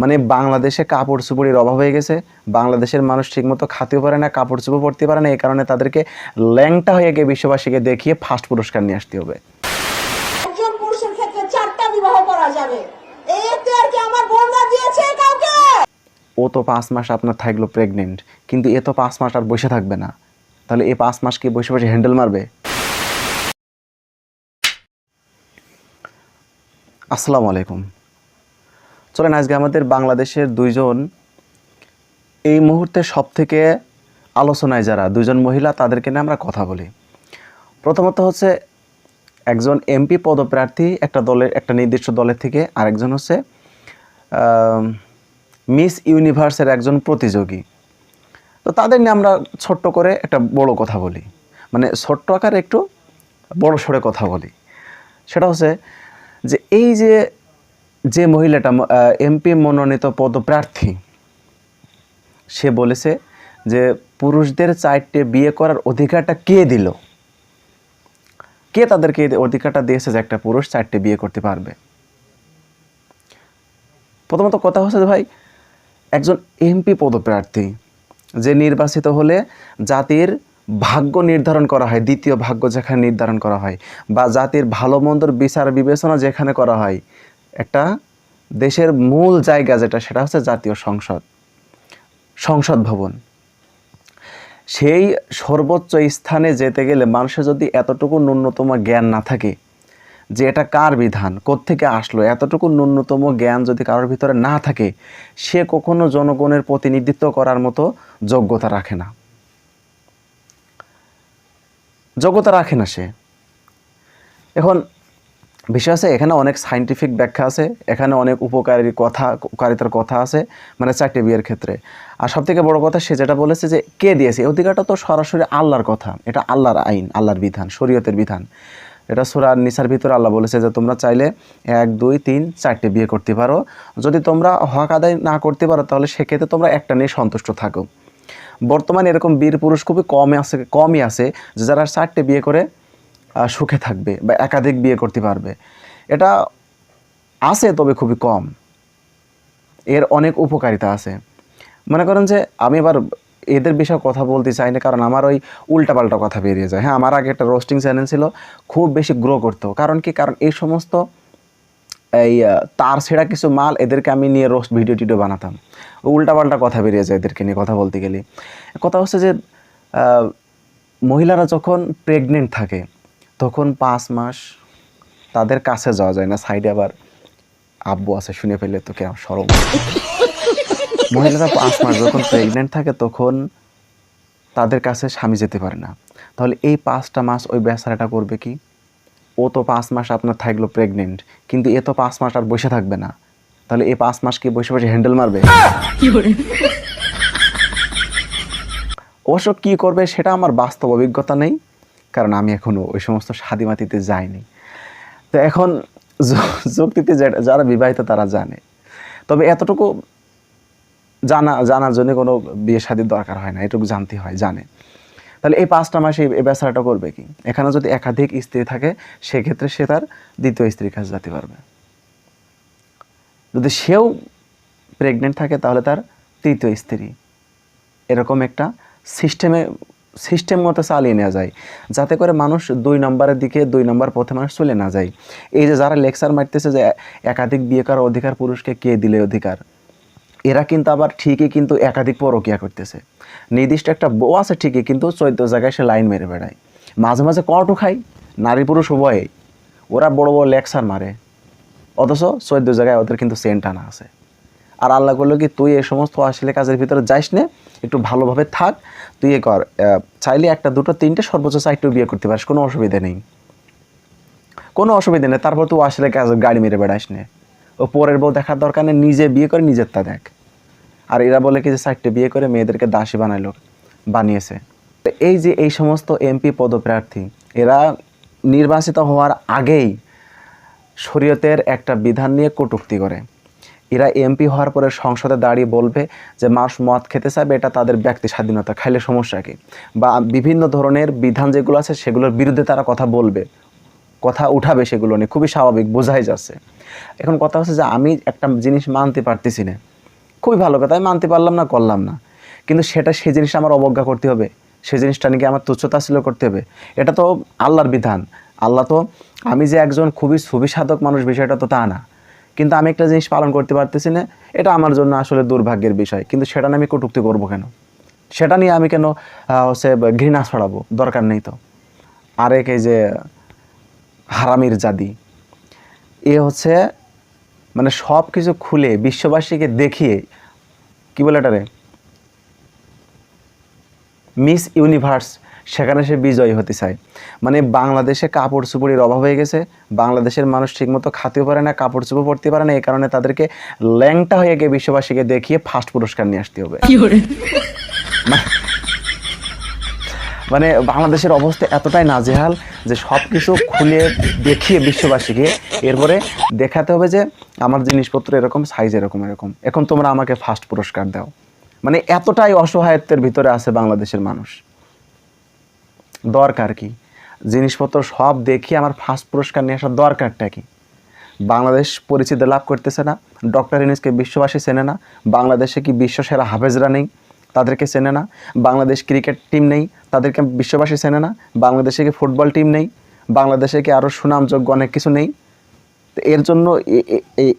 মানে বাংলাদেশে কাপড় চুপড়ির অভাব হয়ে গেছে। বাংলাদেশের মানুষ ঠিকমতো খাতেও পারে না কাপড় চুপড় পরতে পারে না এই কারণে তাদেরকে ল্যাংটা হয়ে গিয়ে বিশ্ববাসীকে দেখিয়ে ফার্স্ট পুরস্কার নিয়ে আসতে হবে। একজন পুরুষের ক্ষেত্রে চারটা বিবাহ করা যাবে। কি আমার বোনরা দিয়েছে কাউকে? ও তো পাঁচ মাস আপনার থাকল প্রেগনেন্ট কিন্তু এ তো পাঁচ মাস আর বসে থাকবে না। তাহলে এ পাঁচ মাস কি বসে বসে হ্যান্ডেল মারবে? আসসালামু আলাইকুম। চলেন, আজকে আমাদের বাংলাদেশের দুইজন এই মুহূর্তে সব থেকে আলোচনায় যারা দুজন মহিলা, তাদেরকে নিয়ে আমরা কথা বলি। প্রথমত হচ্ছে একজন এমপি পদপ্রার্থী একটা দলের, একটা নির্দিষ্ট দলের থেকে, আরেকজন হচ্ছে মিস ইউনিভার্সের একজন প্রতিযোগী। তো তাদের নিয়ে আমরা ছোট্ট করে একটা বড় কথা বলি। মানে ছোট্ট আকারে একটু বড় সড়ে কথা বলি। সেটা হচ্ছে যে এই যে যে মহিলাটা এমপি মনোনীত পদপ্রার্থী, সে বলেছে যে পুরুষদের চারটে বিয়ে করার অধিকারটা কে দিল? কে তাদেরকে অধিকারটা দিয়েছে যে একটা পুরুষ চারটে বিয়ে করতে পারবে? প্রথমত কথা হচ্ছে ভাই, একজন এমপি পদপ্রার্থী, যে নির্বাচিত হলে জাতির ভাগ্য নির্ধারণ করা হয়, দ্বিতীয় ভাগ্য যেখানে নির্ধারণ করা হয়, বা জাতির ভালো মন্দর বিচার বিবেচনা যেখানে করা হয় একটা দেশের মূল জায়গা যেটা, সেটা হচ্ছে জাতীয় সংসদ সংসদ ভবন। সেই সর্বোচ্চ স্থানে যেতে গেলে মানুষের যদি এতটুকু ন্যূনতম জ্ঞান না থাকে, যে এটা কার বিধান, কোত্থেকে আসলো, এতটুকু ন্যূনতম জ্ঞান যদি কারোর ভিতরে না থাকে, সে কখনো জনগণের প্রতিনিধিত্ব করার মতো যোগ্যতা রাখে না। যোগ্যতা রাখে না সে। এখন বিষয় আছে, এখানে অনেক সাইন্টিফিক ব্যাখ্যা আছে, এখানে অনেক উপকারী কথা, উপকারিতার কথা আছে মানে চারটে বিয়ের ক্ষেত্রে। আর সব থেকে বড় কথা সে যেটা বলেছে যে, কে দিয়েছে? অধিকারটা তো সরাসরি আল্লাহর কথা। এটা আল্লাহর আইন, আল্লাহর বিধান, শরীয়তের বিধান। এটা সুরা নিসার ভিতরে আল্লাহ বলেছে যে, তোমরা চাইলে এক, দুই, তিন, চারটে বিয়ে করতে পারো। যদি তোমরা হক আদায় না করতে পারো, তাহলে সেক্ষেত্রে তোমরা একটা নিয়ে সন্তুষ্ট থাকো। বর্তমানে এরকম বীর পুরুষ খুবই কমই আছে কমই আছে যে, যারা চারটে বিয়ে করে সুখে থাকবে বা একাধিক বিয়ে করতে পারবে। এটা আছে তবে খুবই কম। এর অনেক উপকারিতা আছে। মনে করেন যে আমি এবার এদের বিষয়ে কথা বলতে চাই না, কারণ আমার ওই উল্টাপাল্টা কথা বেরিয়ে যায়। হ্যাঁ আমার আগে একটা রোস্টিং চ্যানেল ছিল, খুব বেশি গ্রো করতো। কারণ কি? কারণ এই সমস্ত এই তার ছেঁড়া কিছু মাল এদেরকে আমি নিয়ে রোস্ট ভিডিও টিডিও বানাতাম। উল্টাপাল্টা কথা বেরিয়ে যায় এদেরকে নিয়ে কথা বলতে গেলে। কথা হচ্ছে যে মহিলারা যখন প্রেগনেন্ট থাকে তখন পাঁচ মাস তাদের কাছে যাওয়া যায় না, সাইডে আবার আব্বু আছে, শুনে ফেলে তো কেমন সরম। মহিলারা পাঁচ মাস যখন প্রেগনেন্ট থাকে তখন তাদের কাছে স্বামী যেতে পারে না। তাহলে এই পাঁচটা মাস ওই বেচারাটা করবে কি? ও তো পাঁচ মাস আপনার থাকল প্রেগনেন্ট কিন্তু এ তো পাঁচ মাস আর বসে থাকবে না। তাহলে এই পাঁচ মাস কি বসে বসে হ্যান্ডেল মারবে? অবশ্য কী করবে সেটা আমার বাস্তব অভিজ্ঞতা নেই। কারণ আমি এখনও ওই সমস্ত স্বাদিমাতিতে যাইনি। তো এখন যুক্তিতে যারা বিবাহিত তারা জানে। তবে এতটুকু জানা জানার জন্য কোনো বিয়ে শাদির দরকার হয় না, এটুকু জানতে হয়, জানে। তাহলে এই পাঁচটা মাসে এই বেচারাটা করবে কি? এখানে যদি একাধিক স্ত্রী থাকে, সেক্ষেত্রে সে তার দ্বিতীয় স্ত্রীর কাছে যেতে পারবে। যদি সেও প্রেগনেন্ট থাকে, তাহলে তার তৃতীয় স্ত্রী। এরকম একটা সিস্টেমে সিস্টেম মতো চালিয়ে নেওয়া যায়। যাতে করে মানুষ দুই নম্বরের দিকে, দুই নম্বর পথে মানুষ চলে না যায়। এই যে যারা লেকচার মারতেছে যে একাধিক বিয়ে করার অধিকার পুরুষকে কে দিলে অধিকার? এরা কিন্তু আবার ঠিকই কিন্তু একাধিক পরকিয়া করতেছে। নির্দিষ্ট একটা বউ আছে ঠিকই, কিন্তু চৈদ্দ জায়গায় সে লাইন মেরে বেড়ায়। মাঝে মাঝে কটও খায়, নারী পুরুষ উভয়েই ওরা বড় বড় লেকচার মারে। অথচ চৈদ্দ জায়গায় ওদের কিন্তু সেন্ট আনা আছে। আর আল্লাহ করল কি, তুই এই সমস্ত আসলে কাজের ভিতরে যাইস নে একটু ভালোভাবে থাক, তুই এ কর চাইলে একটা, দুটো, তিনটে সর্বোচ্চ চারটেও বিয়ে করতে পারিস, কোনো অসুবিধা নেই। কোনো অসুবিধা নেই, তারপর তুই আসলে কাজ গাড়ি মেরে বেড়াস নে। ও পরের বউ দেখার দরকার নেই, নিজে বিয়ে করে নিজের তা দেখ। আর এরা বলে কি যে চারটে বিয়ে করে মেয়েদেরকে দাসী বানাইলো, বানিয়েছে। এই যে এই সমস্ত এমপি পদপ্রার্থী, এরা নির্বাচিত হওয়ার আগেই শরীয়তের একটা বিধান নিয়ে কটুক্তি করে। এরা এমপি হওয়ার পরে সংসদে দাঁড়িয়ে বলবে যে মানুষ মদ খেতে চাইবে, এটা তাদের ব্যক্তি স্বাধীনতা, খাইলে সমস্যা কি? বা বিভিন্ন ধরনের বিধান যেগুলো আছে, সেগুলোর বিরুদ্ধে তারা কথা বলবে, কথা উঠাবে সেগুলো নিয়ে। খুবই স্বাভাবিক, বোঝাই যাচ্ছে। এখন কথা হচ্ছে যে আমি একটা জিনিস মানতে পারতেছি না। খুবই ভালো কথা, আমি মানতে পারলাম না, করলাম না। কিন্তু সেটা সেই জিনিসটা আমার অবজ্ঞা করতে হবে। সেই জিনিসটা নাকি আমার তুচ্ছতা ছিল করতে হবে। এটা তো আল্লাহর বিধান। আল্লাহ তো, আমি যে একজন খুবই সুবিসাধক মানুষ, বিষয়টা তো তা না। কিন্তু আমি একটা জিনিস পালন করতে পারতেছি না, এটা আমার জন্য আসলে দুর্ভাগ্যের বিষয়। কিন্তু সেটা নিয়ে আমি কটুক্তি করব কেন? সেটা নিয়ে আমি কেন হচ্ছে ঘৃণা ছড়াবো? দরকার নেই তো। আরেক এই যে হারামির জাদি, এ হচ্ছে মানে সব কিছু খুলে বিশ্ববাসীকে দেখিয়ে, কি বলে এটারে? মিস ইউনিভার্স সেখানে সে বিজয়ী হতে চায়। মানে বাংলাদেশে কাপড় চুপড়ির অভাব হয়ে গেছে বাংলাদেশের মানুষ ঠিকমতো খাতেও পারে না কাপড় চুপড় পরতে পারে না এই কারণে তাদেরকে ল্যাংটা হয়ে গিয়ে বিশ্ববাসীকে দেখিয়ে ফার্স্ট পুরস্কার নিয়ে আসতে হবে। মানে বাংলাদেশের অবস্থা এতটাই নাজেহাল যে সব কিছু খুলে দেখিয়ে বিশ্ববাসীকে এরপরে দেখাতে হবে যে আমার জিনিসপত্র এরকম সাইজ এরকম এরকম। এখন তোমরা আমাকে ফার্স্ট পুরস্কার দাও। মানে এতটাই অসহায়ত্বের ভিতরে আছে বাংলাদেশের মানুষ। দরকার কি? জিনিসপত্র সব দেখিয়ে আমার ফার্স্ট পুরস্কার নিয়ে আসার দরকারটা কি? বাংলাদেশ পরিচিতি লাভ করতেছে না, ডক্টর ইউনিসকে বিশ্ববাসী চেনে না, বাংলাদেশে কি বিশ্বসেরা হাফেজরা নেই, তাদেরকে চেনে না, বাংলাদেশ ক্রিকেট টিম নেই, তাদেরকে বিশ্ববাসী চেনে না, বাংলাদেশে কি ফুটবল টিম নেই, বাংলাদেশে কি আরও সুনামযোগ্য অনেক কিছু নেই? এর জন্য এই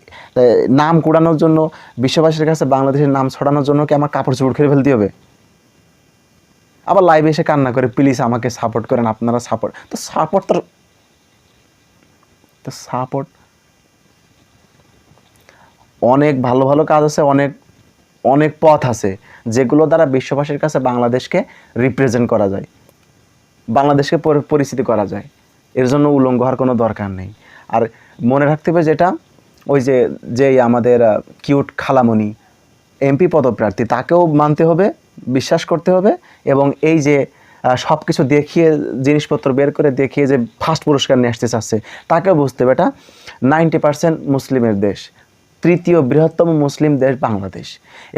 নাম কুড়ানোর জন্য, বিশ্ববাসীর কাছে বাংলাদেশের নাম ছড়ানোর জন্য কি আমার কাপড় চোপড় খেয়ে ফেলতে হবে? আবার লাইভে এসে কান্না করে প্লিজ আমাকে সাপোর্ট করেন, আপনারা সাপোর্ট তো সাপোর্ট তো তো সাপোর্ট অনেক ভালো ভালো কাজ আছে, অনেক অনেক পথ আছে, যেগুলো দ্বারা বিশ্ববাসীর কাছে বাংলাদেশকে রিপ্রেজেন্ট করা যায়, বাংলাদেশকে পরি- পরিচিতি করা যায়। এর জন্য উলঙ্গ হওয়ার কোনো দরকার নেই। আর মনে রাখতে হবে যেটা, ওই যে যেই আমাদের কিউট খালামণি এমপি পদপ্রার্থী, তাকেও মানতে হবে বিশ্বাস করতে হবে এবং এই যে সব কিছু দেখিয়ে, জিনিসপত্র বের করে দেখিয়ে যে ফার্স্ট পুরস্কার নিয়ে আসতে চাচ্ছে, তাকেও বুঝতে হবে। এটা নাইনটি পার্সেন্ট মুসলিমের দেশ, তৃতীয় বৃহত্তম মুসলিম দেশ বাংলাদেশ।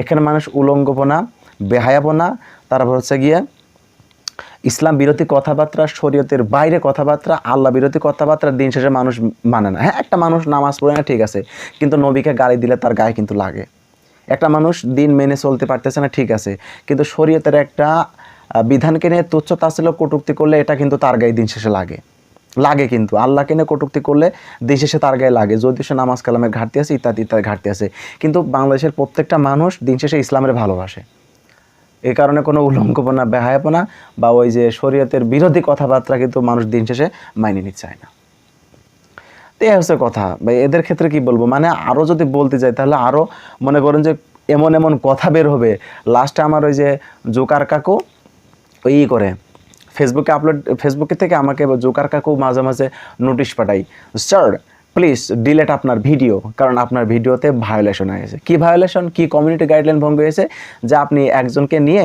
এখানে মানুষ উলঙ্গপনা, বেহায়াপনা, তারপর হচ্ছে গিয়ে ইসলাম বিরোধী কথাবার্তা, শরীয়তের বাইরে কথাবার্তা, আল্লাহ বিরোধী কথাবার্তা দিন শেষে মানুষ মানে না। হ্যাঁ একটা মানুষ নামাজ পড়ে না, ঠিক আছে, কিন্তু নবীকে গালি দিলে তার গায়ে কিন্তু লাগে। একটা মানুষ দিন মেনে চলতে পারতেছে না, ঠিক আছে। কিন্তু শরীয়তের একটা বিধানকে নিয়ে তুচ্ছ তাচ্ছিল্য, কটুক্তি করলে এটা কিন্তু তার গায়ে দিন শেষে লাগে। লাগে কিন্তু। আল্লাহকে নিয়ে কটুক্তি করলে দিন শেষে তার গায়ে লাগে। যদি সে নামাজ কালামের ঘাটতি আছে, ইত্যাদি ইত্যাদি ঘাটতি আছে। কিন্তু বাংলাদেশের প্রত্যেকটা মানুষ দিন শেষে ইসলামের ভালোবাসে। এই কারণে কোনো উলঙ্গপনা, বেহায়াপনা বা ওই যে শরীয়তের বিরোধী কথাবার্তা কিন্তু মানুষ দিন শেষে মাইনে নিতে চায় না। তো এই হচ্ছে কথা। ভাই, এদের ক্ষেত্রে কি বলব? মানে আরও যদি বলতে যাই, তাহলে আরও মনে করেন যে এমন এমন কথা বের হবে। লাস্টে আমার ওই যে জোকার কাকু ওই করে। ফেসবুকে আপলোড ফেসবুকে থেকে আমাকে জোকার কাকু মাঝে মাঝে নোটিশ পাঠাই। স্যার প্লিজ ডিলেট আপনার ভিডিও কারণ আপনার ভিডিওতে ভায়োলেশন হয়েছে কি ভায়োলেশন কি কমিউনিটি গাইডলাইন ভঙ্গ হয়েছে? যে আপনি একজনকে নিয়ে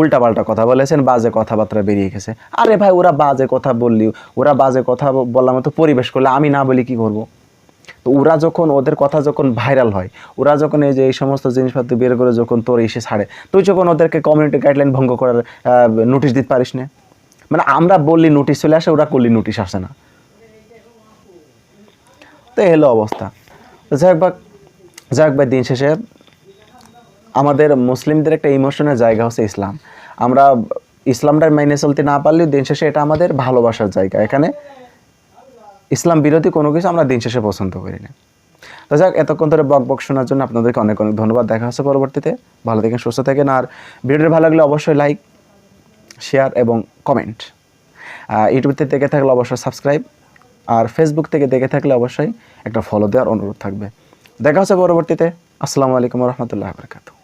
উল্টাপাল্টা কথা বলেছেন, বাজে কথাবার্তা বেরিয়ে গেছে। আরে ভাই, ওরা বাজে কথা বললি, ওরা বাজে কথা বললাম মতো পরিবেশ করলে আমি না বলি কি করব? তো ওরা যখন, ওদের কথা যখন ভাইরাল হয়, ওরা যখন এই যে এই সমস্ত জিনিসপত্র বের করে যখন তোর এসে ছাড়ে, তুই যখন ওদেরকে কমিউনিটি গাইডলাইন ভঙ্গ করার নোটিশ দিতে পারিস না? মানে আমরা বললি নোটিশ চলে আসে, ওরা করলি নোটিশ আসে না। তো এলো অবস্থা। যাই বা যাই হোক ভাই, দিন শেষে আমাদের মুসলিমদের একটা ইমোশনের জায়গা হচ্ছে ইসলাম। আমরা ইসলামটা মেনে চলতে না পারলেও দিন শেষে এটা আমাদের ভালোবাসার জায়গা। এখানে ইসলাম বিরোধী কোনো কিছু আমরা দিন শেষে পছন্দ করি না। তো যাক এতক্ষণ ধরে বক বক শোনার জন্য আপনাদেরকে অনেক অনেক ধন্যবাদ। দেখা হচ্ছে পরবর্তীতে। ভালো থাকেন, সুস্থ থাকেন। আর ভিডিওটি ভালো লাগলে অবশ্যই লাইক, শেয়ার এবং কমেন্ট। ইউটিউব থেকে থাকলে অবশ্যই সাবস্ক্রাইব। আর ফেসবুক থেকে দেখে থাকলে অবশ্যই একটা ফলো দেওয়ার অনুরোধ থাকবে। দেখা হচ্ছে পরবর্তীতে। আসসালামু আলাইকুম রহমতুল্লাহ বরকাতু